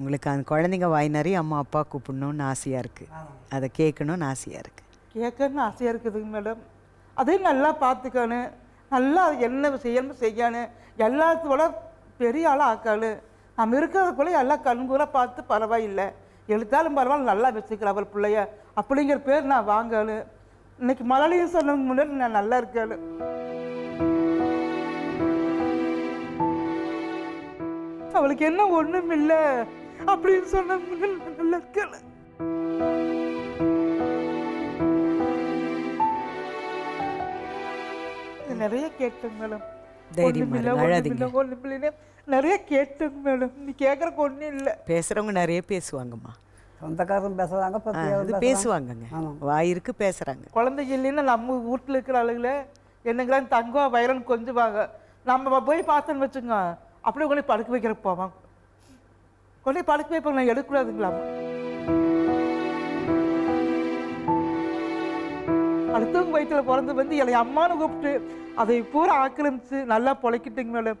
உங்களுக்கு அந்த குழந்தைங்க வாய் நிறைய அம்மா அப்பா கூப்பிடணும்னு ஆசையாக இருக்குது அதை கேட்கணும்னு ஆசையாக இருக்குது கேட்கணும்னு ஆசையாக இருக்குதுங்க மேடம். அதையும் நல்லா பார்த்துக்கணும். நல்லா என்ன செய்யணும் செய்யணும். எல்லாத்தோட பெரிய ஆளாக ஆக்கணும். நம்ம இருக்கிறது போல எல்லாம் கண்கூட பார்த்து பரவாயில்லை. எழுத்தாலும் பரவாயில்ல நல்லா வச்சுக்கலாம் அவள் பிள்ளைய. அப்படிங்கிற பேர் நான் வாங்கணும். இன்னைக்கு மழலையும் சொன்ன முன்னாடி நான் நல்லா இருக்கணும் அவளுக்கு என்ன ஒண்ணும் இல்லை அப்படின்னு சொன்ன முன்னாடி நான் நல்லா இருக்கணும் நிறைய கேட்டேங்க மேடம். நிறைய கேட்டேங்க மேடம். நீ கேட்கறக்கு ஒன்றும் இல்லை. பேசுகிறவங்க நிறைய பேசுவாங்கம்மா. சொந்தக்காரரும் பேசுகிறாங்க அது பேசுறாங்க. பேசுவாங்கங்க. வாயிருக்கு பேசுகிறாங்க குழந்தைங்க இல்லைன்னா நம்ம வீட்டில் இருக்கிற ஆளுங்கள என்னங்களாம் தங்கம் வயலன் கொஞ்சுவாங்க. நம்ம போய் பார்த்தோன்னு வச்சுங்க அப்படியே கொண்டு படுக்க வைக்கிறக்கு போவாங்க. போய் படுக்க வைப்பாங்க நான் எடுக்கக்கூடாதுங்களா அடுத்தவங்க வயிற்றுல பிறந்து வந்து என்னை அம்மான்னு கூப்பிட்டு அதை பூரா ஆக்கிரமிச்சு நல்லா பொழைக்கிட்டுங்க மேடம்.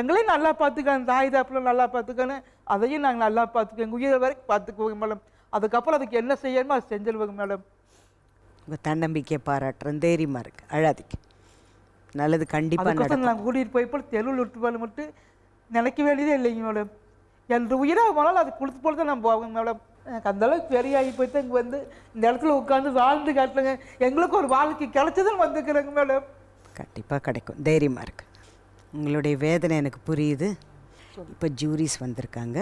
எங்களையும் நல்லா பார்த்துக்கணும் தாய் தாப்பில் நல்லா பார்த்துக்கணும் அதையும் நாங்கள் நல்லா பார்த்துக்கோங்க எங்கள் உயிர் வரைக்கும் பார்த்துக்குவோங்க மேடம். அதுக்கப்புறம் அதுக்கு என்ன செய்யணுமோ அதை செஞ்சிருவோங்க மேடம். உங்கள் தன்னம்பிக்கையை பாராட்டுறேன். தைரியமாக இருக்கு. அழாதீங்க. நல்லது கண்டிப்பாக நாங்கள் கூட்டிகிட்டு போய் போய் தெருவில் விட்டு போல மட்டும் நினைக்க வேண்டியதே இல்லைங்க மேடம். என் உயிராக போனாலும் அது கொடுத்து போல தான் நம்ம போவேங்க மேடம் எனக்கு அந்த அளவுக்கு பெரிய ஆகி போயிட்டு இங்கே வந்து இந்த இடத்துல உட்காந்து வாழ்ந்து காட்டுங்க எங்களுக்கு ஒரு வாழ்க்கை கிடைச்சதுன்னு வந்துக்கிறேங்க மேடம். கண்டிப்பாக கிடைக்கும். தைரியமாக இருக்கு. உங்களுடைய வேதனை எனக்கு புரியுது. இப்போ ஜூரிஸ் வந்திருக்காங்க.